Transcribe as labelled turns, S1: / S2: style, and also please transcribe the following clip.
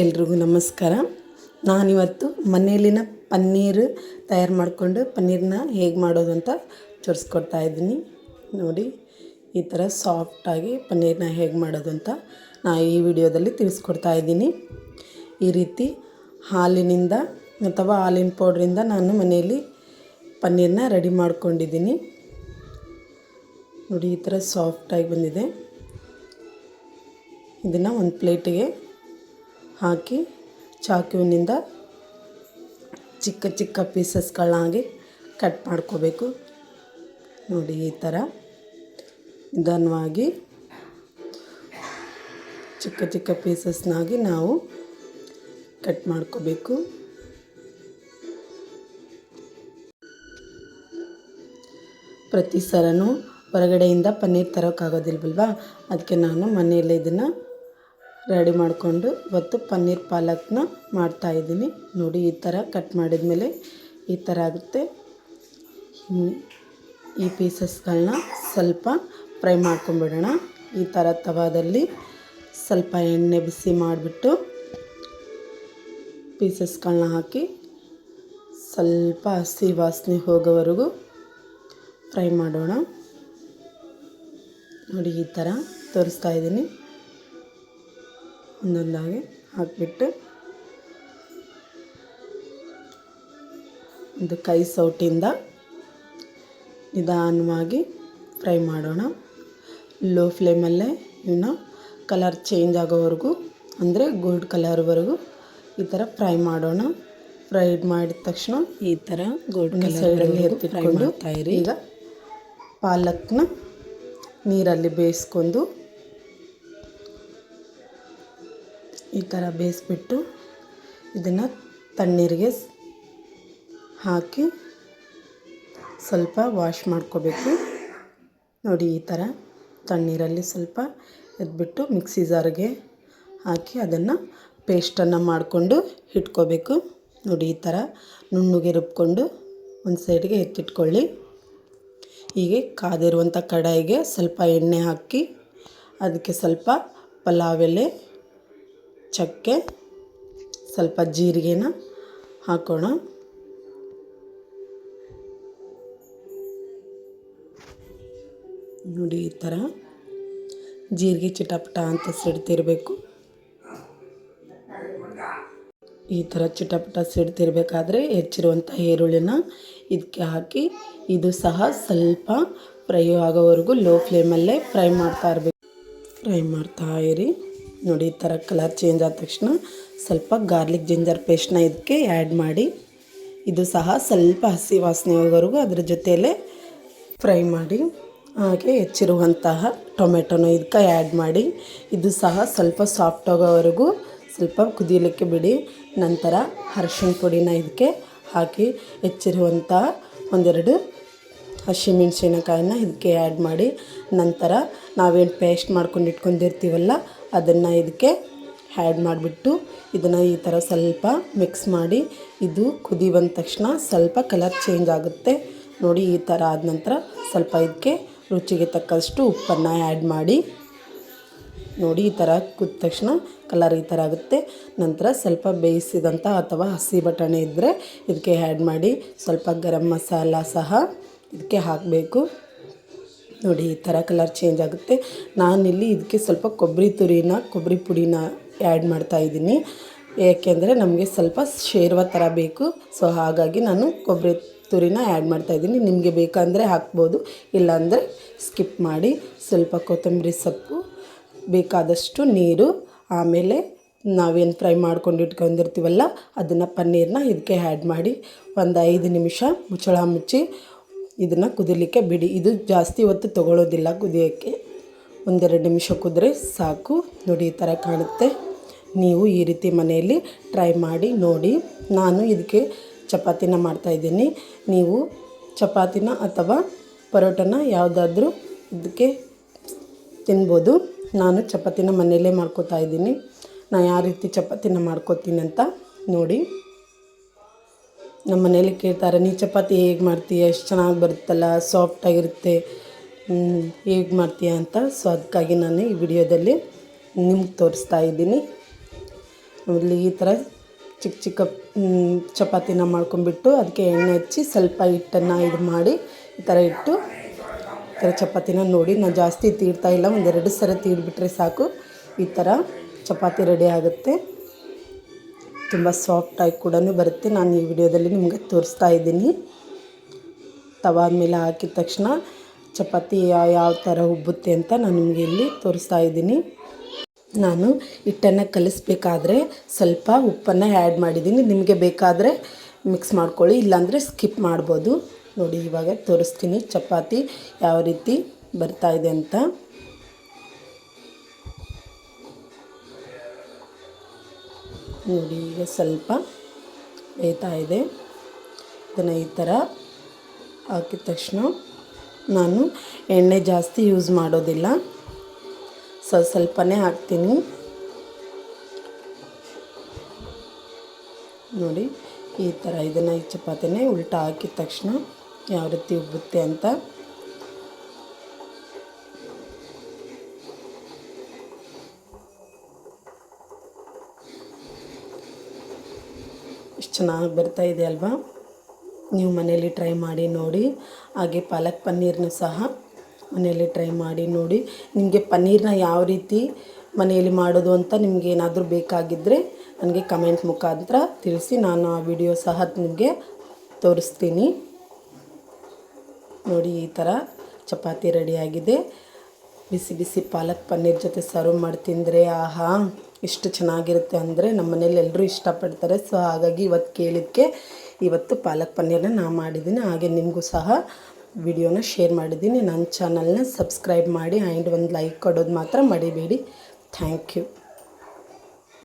S1: ಎಲ್ರಿಗೂ ನಮಸ್ಕಾರ. ನಾನಿವತ್ತು ಮನೆಯಲ್ಲಿನ ಪನ್ನೀರ್ ತಯಾರು ಮಾಡಿಕೊಂಡು ಪನ್ನೀರನ್ನ ಹೇಗೆ ಮಾಡೋದು ಅಂತ ತೋರಿಸ್ಕೊಡ್ತಾ ಇದ್ದೀನಿ. ನೋಡಿ, ಈ ಥರ ಸಾಫ್ಟಾಗಿ ಪನ್ನೀರನ್ನ ಹೇಗೆ ಮಾಡೋದು ಅಂತ ನಾ ಈ ವಿಡಿಯೋದಲ್ಲಿ ತಿಳಿಸ್ಕೊಡ್ತಾ ಇದ್ದೀನಿ. ಈ ರೀತಿ ಹಾಲಿನಿಂದ ಅಥವಾ ಹಾಲಿನ ಪೌಡ್ರಿಂದ ನಾನು ಮನೆಯಲ್ಲಿ ಪನ್ನೀರನ್ನ ರೆಡಿ ಮಾಡ್ಕೊಂಡಿದ್ದೀನಿ. ನೋಡಿ, ಈ ಥರ ಸಾಫ್ಟಾಗಿ ಬಂದಿದೆ. ಇದನ್ನು ಒಂದು ಪ್ಲೇಟಿಗೆ ಹಾಕಿ ಚಾಕುವಿನಿಂದ ಚಿಕ್ಕ ಚಿಕ್ಕ ಪೀಸಸ್ಗಳಾಗಿ ಕಟ್ ಮಾಡ್ಕೋಬೇಕು. ನೋಡಿ, ಈ ಥರ ನಿಧಾನವಾಗಿ ಚಿಕ್ಕ ಚಿಕ್ಕ ಪೀಸಸ್ನಾಗಿ ನಾವು ಕಟ್ ಮಾಡ್ಕೋಬೇಕು. ಪ್ರತಿ ಸಲನೂ ಹೊರಗಡೆಯಿಂದ ಪನ್ನೀರ್ ತರೋಕ್ಕಾಗೋದಿಲ್ವಲ್ವಾ? ಅದಕ್ಕೆ ನಾನು ಮನೆಯಲ್ಲೇ ಇದನ್ನು ರೆಡಿ ಮಾಡಿಕೊಂಡು ಇವತ್ತು ಪನ್ನೀರ್ ಪಾಲಕ್ನ ಮಾಡ್ತಾಯಿದ್ದೀನಿ ನೋಡಿ, ಈ ಥರ ಕಟ್ ಮಾಡಿದ ಮೇಲೆ ಈ ಥರ ಆಗುತ್ತೆ. ಈ ಪೀಸಸ್ಗಳನ್ನ ಸ್ವಲ್ಪ ಫ್ರೈ ಮಾಡ್ಕೊಂಬಿಡೋಣ. ಈ ಥರ ತವಾದಲ್ಲಿ ಸ್ವಲ್ಪ ಎಣ್ಣೆ ಬಿಸಿ ಮಾಡಿಬಿಟ್ಟು ಪೀಸಸ್ಗಳನ್ನ ಹಾಕಿ ಸ್ವಲ್ಪ ಹಸಿ ವಾಸನೆ ಹೋಗೋವರೆಗೂ ಫ್ರೈ ಮಾಡೋಣ. ನೋಡಿ, ಈ ಥರ ತೋರಿಸ್ತಾ ಇದ್ದೀನಿ. ಒಂದೊಂದಾಗಿ ಹಾಕಿಬಿಟ್ಟು ಒಂದು ಕೈ ಸೌಟಿಂದ ನಿಧಾನವಾಗಿ ಫ್ರೈ ಮಾಡೋಣ. ಲೋ ಫ್ಲೇಮಲ್ಲೇ ಇವನ್ನ ಕಲರ್ ಚೇಂಜ್ ಆಗೋವರೆಗೂ ಅಂದರೆ ಗೋಲ್ಡ್ ಕಲರ್ವರೆಗೂ ಈ ಥರ ಫ್ರೈ ಮಾಡೋಣ. ಫ್ರೈ ಮಾಡಿದ ತಕ್ಷಣ ಈ ಥರ ಗೋಲ್ಡ್ ಕಲರಲ್ಲಿ ಎತ್ತಿಟ್ಕೊಂಡು ಮಾಡ್ತಾಯಿರಿ ಈಗ ಪಾಲಕ್ನ ನೀರಲ್ಲಿ ಬೇಯಿಸ್ಕೊಂಡು ಈ ಥರ ಬೇಯಿಸ್ಬಿಟ್ಟು ಇದನ್ನು ತಣ್ಣೀರಿಗೆ ಹಾಕಿ ಸ್ವಲ್ಪ ವಾಶ್ ಮಾಡ್ಕೋಬೇಕು. ನೋಡಿ ಈ ಥರ ತಣ್ಣೀರಲ್ಲಿ ಸ್ವಲ್ಪ ಎದ್ಬಿಟ್ಟು ಮಿಕ್ಸಿ ಜಾರಿಗೆ ಹಾಕಿ ಅದನ್ನು ಪೇಸ್ಟನ್ನು ಮಾಡಿಕೊಂಡು ಇಟ್ಕೋಬೇಕು. ನೋಡಿ ಈ ಥರ ನುಣ್ಣಗೆ ರುಬ್ಕೊಂಡು ಒಂದು ಸೈಡ್ಗೆ ಎತ್ತಿಟ್ಕೊಳ್ಳಿ. ಹೀಗೆ ಕಾದಿರುವಂಥ ಕಡಾಯಿಗೆ ಸ್ವಲ್ಪ ಎಣ್ಣೆ ಹಾಕಿ ಅದಕ್ಕೆ ಸ್ವಲ್ಪ ಪಲಾವ್ ಎಲೆ ಚಕ್ಕೆ, ಸ್ವಲ್ಪ ಜೀರಿಗೆನ ಹಾಕೋಣ. ನೋಡಿ ಈ ಥರ ಜೀರಿಗೆ ಚಿಟಪಟ ಅಂತ ಸಿಡ್ತಿರಬೇಕು. ಈ ಥರ ಚಿಟಪಟ ಸಿಡ್ತಿರ್ಬೇಕಾದ್ರೆ ಹೆಚ್ಚಿರುವಂಥ ಈರುಳ್ಳಿನ ಇದಕ್ಕೆ ಹಾಕಿ, ಇದು ಸಹ ಸ್ವಲ್ಪ ಫ್ರೈ ಆಗೋವರೆಗೂ ಲೋ ಫ್ಲೇಮಲ್ಲೇ ಫ್ರೈ ಮಾಡ್ತಾ ಇರಬೇಕು. ಫ್ರೈ ಮಾಡ್ತಾ ಇರಿ. ನೋಡಿ, ಈ ಥರ ಕಲರ್ ಚೇಂಜ್ ಆದ ತಕ್ಷಣ ಸ್ವಲ್ಪ ಗಾರ್ಲಿಕ್ ಜಿಂಜರ್ ಪೇಸ್ಟ್ನ ಇದಕ್ಕೆ ಆ್ಯಡ್ ಮಾಡಿ. ಇದು ಸಹ ಸ್ವಲ್ಪ ಹಸಿ ವಾಸನೆ ಹೋಗೋವರೆಗೂ ಅದ್ರ ಜೊತೆಯಲ್ಲೇ ಫ್ರೈ ಮಾಡಿ. ಹಾಗೆ ಹೆಚ್ಚಿರುವಂತಹ ಟೊಮೆಟೊನ ಇದಕ್ಕೆ ಆ್ಯಡ್ ಮಾಡಿ. ಇದು ಸಹ ಸ್ವಲ್ಪ ಸಾಫ್ಟ್ ಆಗೋವರೆಗೂ ಸ್ವಲ್ಪ ಕುದಿಯಲಿಕ್ಕೆ ಬಿಡಿ. ನಂತರ ಅರಶಿನ ಪುಡಿನ ಇದಕ್ಕೆ ಹಾಕಿ ಹೆಚ್ಚಿರುವಂತಹ ಒಂದೆರಡು ಹಸಿಮೆಣಸಿನಕಾಯಿನ ಇದಕ್ಕೆ ಆ್ಯಡ್ ಮಾಡಿ. ನಂತರ ನಾವೇನು ಪೇಸ್ಟ್ ಮಾಡ್ಕೊಂಡು ಇಟ್ಕೊಂಡಿರ್ತೀವಲ್ಲ ಅದನ್ನು ಇದಕ್ಕೆ ಆ್ಯಡ್ ಮಾಡಿಬಿಟ್ಟು ಇದನ್ನು ಈ ಥರ ಸ್ವಲ್ಪ ಮಿಕ್ಸ್ ಮಾಡಿ, ಇದು ಕುದಿ ಬಂದ ತಕ್ಷಣ ಸ್ವಲ್ಪ ಕಲರ್ ಚೇಂಜ್ ಆಗುತ್ತೆ. ನೋಡಿ ಈ ಥರ ಆದ ನಂತರ ಸ್ವಲ್ಪ ಇದಕ್ಕೆ ರುಚಿಗೆ ತಕ್ಕಷ್ಟು ಉಪ್ಪನ್ನು ಆ್ಯಡ್ ಮಾಡಿ. ನೋಡಿ ಈ ಥರ ಕುದ ತಕ್ಷಣ ಕಲರ್ ಈ ಥರ ಆಗುತ್ತೆ. ನಂತರ ಸ್ವಲ್ಪ ಬೇಯಿಸಿದಂಥ ಅಥವಾ ಹಸಿ ಬಟಾಣಿ ಇದ್ದರೆ ಇದಕ್ಕೆ ಆ್ಯಡ್ ಮಾಡಿ, ಸ್ವಲ್ಪ ಗರಂ ಮಸಾಲ ಸಹ ಇದಕ್ಕೆ ಹಾಕಬೇಕು. ನೋಡಿ, ಈ ಥರ ಕಲರ್ ಚೇಂಜ್ ಆಗುತ್ತೆ. ನಾನಿಲ್ಲಿ ಇದಕ್ಕೆ ಸ್ವಲ್ಪ ಕೊಬ್ಬರಿ ತುರಿನ, ಕೊಬ್ಬರಿ ಪುಡಿನ ಆ್ಯಡ್ ಮಾಡ್ತಾಯಿದ್ದೀನಿ ಏಕೆಂದರೆ ನಮಗೆ ಸ್ವಲ್ಪ ಶೇರ್ವ ಥರ ಬೇಕು. ಸೊ ಹಾಗಾಗಿ ನಾನು ಕೊಬ್ಬರಿ ತುರಿನ ಆ್ಯಡ್ ಮಾಡ್ತಾಯಿದ್ದೀನಿ ನಿಮಗೆ ಬೇಕಂದರೆ ಹಾಕ್ಬೋದು, ಇಲ್ಲಾಂದರೆ ಸ್ಕಿಪ್ ಮಾಡಿ. ಸ್ವಲ್ಪ ಕೊತ್ತಂಬರಿ ಸೊಪ್ಪು, ಬೇಕಾದಷ್ಟು ನೀರು, ಆಮೇಲೆ ನಾವೇನು ಫ್ರೈ ಮಾಡ್ಕೊಂಡು ಇಟ್ಕೊಂಡಿರ್ತೀವಲ್ಲ, ಅದನ್ನು ಪನ್ನೀರನ್ನ ಇದಕ್ಕೆ ಆ್ಯಡ್ ಮಾಡಿ. ಒಂದು ಐದು ನಿಮಿಷ ಮುಚ್ಚಳ ಮುಚ್ಚಿ ಇದನ್ನು ಕುದಿಲಿಕ್ಕೆ ಬಿಡಿ. ಇದು ಜಾಸ್ತಿ ಹೊತ್ತು ತೊಗೊಳ್ಳೋದಿಲ್ಲ ಕುದಿಯೋಕ್ಕೆ. ಒಂದೆರಡು ನಿಮಿಷ ಕುದ್ರೆ ಸಾಕು. ನೋಡಿ, ಈ ಥರ ಕಾಣುತ್ತೆ. ನೀವು ಈ ರೀತಿ ಮನೆಯಲ್ಲಿ ಟ್ರೈ ಮಾಡಿ, ನೋಡಿ. ನಾನು ಇದಕ್ಕೆ ಚಪಾತಿನ ಮಾಡ್ತಾಯಿದ್ದೀನಿ ನೀವು ಚಪಾತಿನ ಅಥವಾ ಪರೋಟನ ಯಾವುದಾದ್ರೂ ಇದಕ್ಕೆ ತಿನ್ಬೋದು. ನಾನು ಚಪಾತಿನ ಮನೆಯಲ್ಲೇ ಮಾಡ್ಕೋತಾ ಇದ್ದೀನಿ. ನಾನು ಯಾವ ರೀತಿ ಚಪಾತಿನ ಮಾಡ್ಕೋತೀನಿ ಅಂತ ನೋಡಿ. ನಮ್ಮ ಮನೇಲಿ ಕೇಳ್ತಾರೆ, ನೀ ಚಪಾತಿ ಹೇಗೆ ಮಾಡ್ತೀಯ? ಎಷ್ಟು ಚೆನ್ನಾಗಿ ಬರುತ್ತಲ್ಲ? ಸಾಫ್ಟಾಗಿರುತ್ತೆ ಹೇಗೆ ಮಾಡ್ತೀಯ ಅಂತ? ಸೊ ಅದಕ್ಕಾಗಿ ನಾನು ಈ ವಿಡಿಯೋದಲ್ಲಿ ನಿಮ್ಗೆ ತೋರಿಸ್ತಾ ಇದ್ದೀನಿ. ಇಲ್ಲಿ ಈ ಥರ ಚಿಕ್ಕ ಚಿಕ್ಕ ಚಪಾತಿನ ಮಾಡ್ಕೊಂಬಿಟ್ಟು ಅದಕ್ಕೆ ಎಣ್ಣೆ ಹಚ್ಚಿ ಸ್ವಲ್ಪ ಹಿಟ್ಟನ್ನು ಇದು ಮಾಡಿ ಈ ಥರ ಇಟ್ಟು ಈ ಥರ ಚಪಾತಿನ ನೋಡಿ. ನಾನು ಜಾಸ್ತಿ ತೀಡ್ತಾ ಇಲ್ಲ, ಒಂದೆರಡು ಸಲ ತೀಡ್ಬಿಟ್ರೆ ಸಾಕು. ಈ ಥರ ಚಪಾತಿ ರೆಡಿ ಆಗುತ್ತೆ. ತುಂಬ ಸಾಫ್ಟಾಗಿ ಕೂಡ ಬರುತ್ತೆ. ನಾನು ಈ ವಿಡಿಯೋದಲ್ಲಿ ನಿಮಗೆ ತೋರಿಸ್ತಾ ಇದ್ದೀನಿ. ತವಾದ ಮೇಲೆ ಹಾಕಿದ ತಕ್ಷಣ ಚಪಾತಿ ಯಾವ ಥರ ಉಬ್ಬುತ್ತೆ ಅಂತ ನಾನು ನಿಮಗೆ ಇಲ್ಲಿ ತೋರಿಸ್ತಾ ಇದ್ದೀನಿ. ನಾನು ಹಿಟ್ಟನ್ನು ಕಲಿಸ್ಬೇಕಾದ್ರೆ ಸ್ವಲ್ಪ ಉಪ್ಪನ್ನು ಆ್ಯಡ್ ಮಾಡಿದ್ದೀನಿ. ನಿಮಗೆ ಬೇಕಾದರೆ ಮಿಕ್ಸ್ ಮಾಡ್ಕೊಳ್ಳಿ, ಇಲ್ಲಾಂದರೆ ಸ್ಕಿಪ್ ಮಾಡ್ಬೋದು. ನೋಡಿ, ಇವಾಗ ತೋರಿಸ್ತೀನಿ ಚಪಾತಿ ಯಾವ ರೀತಿ ಬರ್ತಾ ಇದೆ ಅಂತ. ನೋಡಿ, ಈಗ ಸ್ವಲ್ಪ ಬೇಯ್ತಾ ಇದೆ. ಇದನ್ನು ಈ ಥರ ಹಾಕಿದ ತಕ್ಷಣ ನಾನು ಎಣ್ಣೆ ಜಾಸ್ತಿ ಯೂಸ್ ಮಾಡೋದಿಲ್ಲ. ಸೊ, ಸ್ವಲ್ಪನೇ ಹಾಕ್ತೀನಿ. ನೋಡಿ, ಈ ಥರ ಇದನ್ನು ಈ ಚಪಾತಿನೇ ಉಲ್ಟಾ ಹಾಕಿದ ತಕ್ಷಣ ಯಾವ ರೀತಿ ಉಬ್ಬುತ್ತೆ ಅಂತ ಚೆನ್ನಾಗಿ ಬರ್ತಾ ಇದೆ ಅಲ್ವಾ? ನೀವು ಮನೇಲಿ ಟ್ರೈ ಮಾಡಿ ನೋಡಿ. ಹಾಗೆ ಪಾಲಕ್ ಪನ್ನೀರ್ನು ಸಹ ಮನೆಯಲ್ಲಿ ಟ್ರೈ ಮಾಡಿ ನೋಡಿ. ನಿಮಗೆ ಪನ್ನೀರ್ನ ಯಾವ ರೀತಿ ಮನೆಯಲ್ಲಿ ಮಾಡೋದು ಅಂತ ನಿಮಗೆ ಏನಾದರೂ ಬೇಕಾಗಿದ್ದರೆ ನನಗೆ ಕಮೆಂಟ್ ಮುಖಾಂತರ ತಿಳಿಸಿ. ನಾನು ಆ ವಿಡಿಯೋ ಸಹ ನಿಮಗೆ ತೋರಿಸ್ತೀನಿ. ನೋಡಿ, ಈ ಥರ ಚಪಾತಿ ರೆಡಿಯಾಗಿದೆ. ಬಿಸಿ ಬಿಸಿ ಪಾಲಕ್ ಪನ್ನೀರ್ ಜೊತೆ ಸರ್ವ್ ಮಾಡಿ ತಿಂದರೆ ಆಹಾ! ಎಷ್ಟು ಚೆನ್ನಾಗಿರುತ್ತೆ ಅಂದರೆ ನಮ್ಮ ಮನೇಲಿ ಎಲ್ಲರೂ ಇಷ್ಟಪಡ್ತಾರೆ. ಸೊ ಹಾಗಾಗಿ ಇವತ್ತು ಕೇಳಿದ್ದಕ್ಕೆ ಇವತ್ತು ಪಾಲಕ್ ಪನ್ನೀರನ್ನ ನಾನು ಮಾಡಿದ್ದೀನಿ. ಹಾಗೆ ನಿಮಗೂ ಸಹ ವಿಡಿಯೋನ ಶೇರ್ ಮಾಡಿದ್ದೀನಿ. ನನ್ನ ಚಾನಲ್ನ ಸಬ್ಸ್ಕ್ರೈಬ್ ಮಾಡಿ, ಆ್ಯಂಡ್ ಒಂದು ಲೈಕ್ ಕೊಡೋದು ಮಾತ್ರ ಮಡಿಬೇಡಿ ಥ್ಯಾಂಕ್ ಯು.